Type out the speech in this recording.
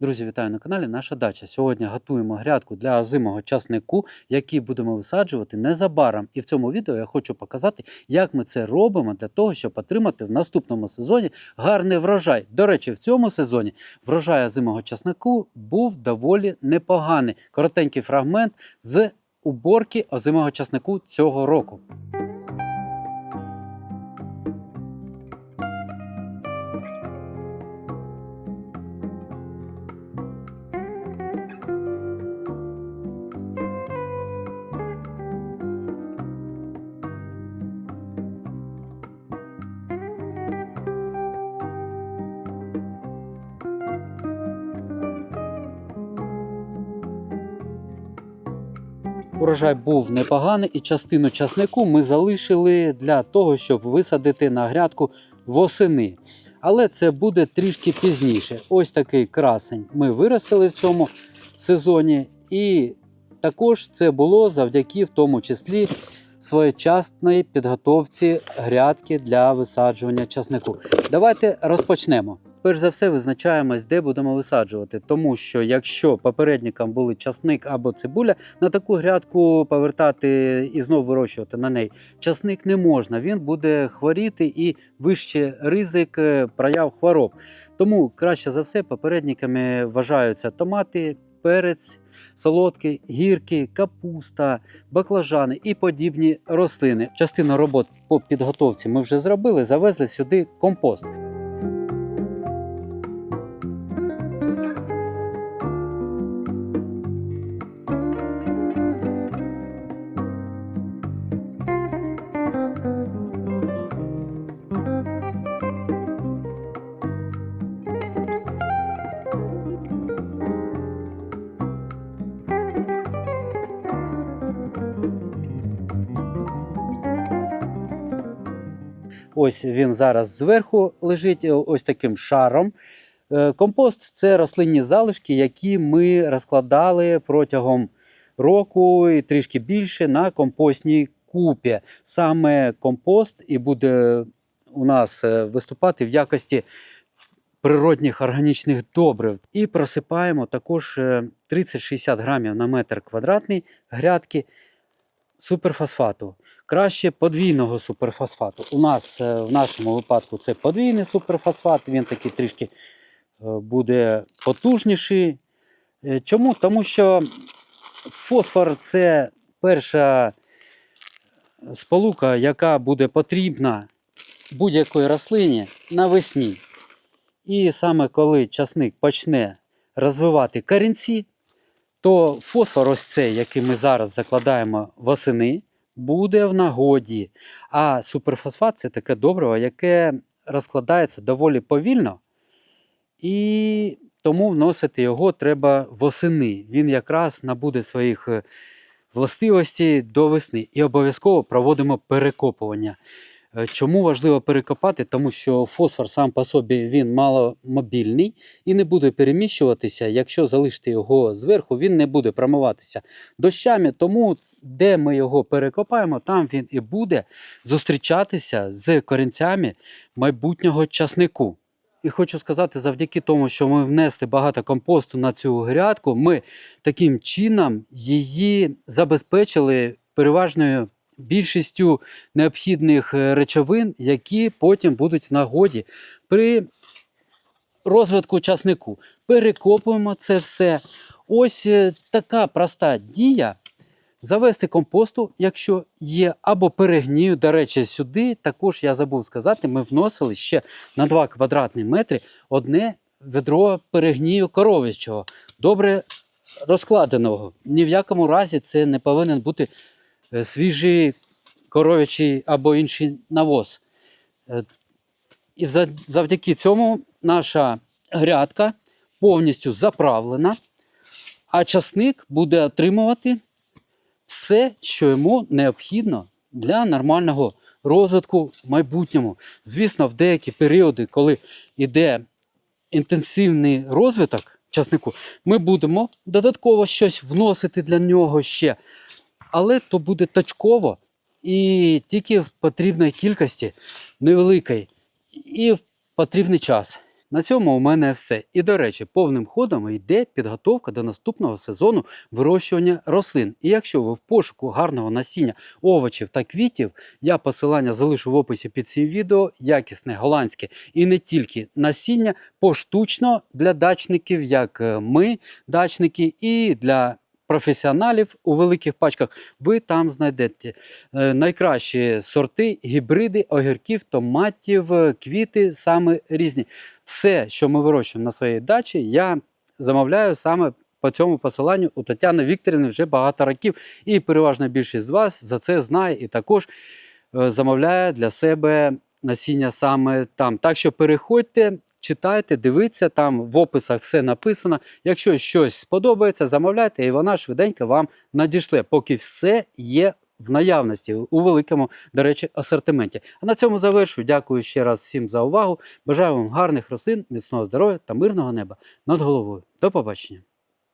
Друзі, вітаю на каналі Наша Дача. Сьогодні готуємо грядку для озимого часнику, який будемо висаджувати незабаром. І в цьому відео я хочу показати, як ми це робимо для того, щоб отримати в наступному сезоні гарний врожай. До речі, в цьому сезоні врожай озимого часнику був доволі непоганий. Коротенький фрагмент з уборки озимого часнику цього року. Урожай був непоганий, і частину часнику ми залишили для того, щоб висадити на грядку восени. Але це буде трішки пізніше. Ось такий красень ми виростили в цьому сезоні, і також це було завдяки в тому числі своєчасної підготовці грядки для висаджування часнику. Давайте розпочнемо. Перш за все, визначаємось, де будемо висаджувати, тому що якщо попередникам були часник або цибуля, на таку грядку повертати і знову вирощувати на неї часник не можна. Він буде хворіти і вище ризик е, прояв хвороб. Тому краще за все попередниками вважаються томати, перець, солодкі, гірки, капуста, баклажани і подібні рослини. Частину робот по підготовці ми вже зробили, завезли сюди компост. Ось він зараз зверху лежить, е, ось таким шаром. Е, Компост це рослинні залишки, які ми розкладали протягом року і трішки більше на компостній купі. Саме компост і буде у нас е, виступати в якості природних органічних добрив. І просипаємо також е, 30-60 грамів на метр квадратний грядки суперфосфату. Краще подвійного суперфосфату. У нас е, в нашому випадку це подвійний суперфосфат, він такий трішки е, буде потужніший. Е, Чому? Тому що фосфор це перша сполука, яка буде потрібна будь-якої рослині навесні. І саме коли часник почне розвивати корінці, то фосфор, ось цей, який ми зараз закладаємо восени, буде в нагоді. А суперфосфат це таке добриво, яке розкладається доволі повільно, і тому вносити його треба восени. Він якраз набуде своїх е, властивостей до весни. І обов'язково проводимо перекопування. Е, Чому важливо перекопати? Тому що фосфор сам по собі він маломобільний і не буде переміщуватися. Якщо залишити його зверху, він не буде промиватися дощами. Тому де ми його перекопаємо, там він і буде зустрічатися з корінцями майбутнього часнику. І хочу сказати, завдяки тому, що ми внесли багато компосту на цю грядку, ми таким чином її забезпечили переважною більшістю необхідних е, речовин, які потім будуть в нагоді при розвитку часнику. Перекопуємо це все. Ось е, така проста дія. Завести компосту, якщо є, або перегнію. До речі, сюди також я забув сказати, ми вносили ще на 2 квадратні метри одне ведро перегнію коров'ячого, добре розкладеного. Ні в якому разі це не повинен бути свіжий коров'ячий або інший навоз. Е, І завдяки цьому наша грядка повністю заправлена, а часник буде отримувати все, що йому необхідно для нормального розвитку в майбутньому. Звісно, в деякі періоди, коли йде інтенсивний розвиток часнику, ми будемо додатково щось вносити для нього ще. Але то буде точково і тільки в потрібній кількості невеликій, і в потрібний час. На цьому у мене все. І до речі, повним ходом йде підготовка до наступного сезону вирощування рослин. І якщо ви в пошуку гарного насіння овочів та квітів, я посилання залишу в описі під цим відео. Якісне голландське і не тільки насіння, поштучно для дачників, як е, ми, дачники, і для професіоналів у великих пачках. Ви там знайдете е, найкращі сорти, гібриди, огірків, томатів, е, квіти, саме різні. Все, що ми вирощуємо на своїй дачі, я замовляю саме. По цьому посиланню у Тетяни Вікторівни вже багато років, і переважна більшість з вас за це знає і також е, замовляє для себе насіння саме там. Так що переходьте, читайте, дивіться, там в описах все написано. Якщо щось сподобається, замовляйте, і вона швиденько вам надішле, поки все є в наявності у великому, до речі, асортименті. А на цьому завершу. Дякую ще раз всім за увагу. Бажаю вам гарних рослин, міцного здоров'я та мирного неба над головою. До побачення.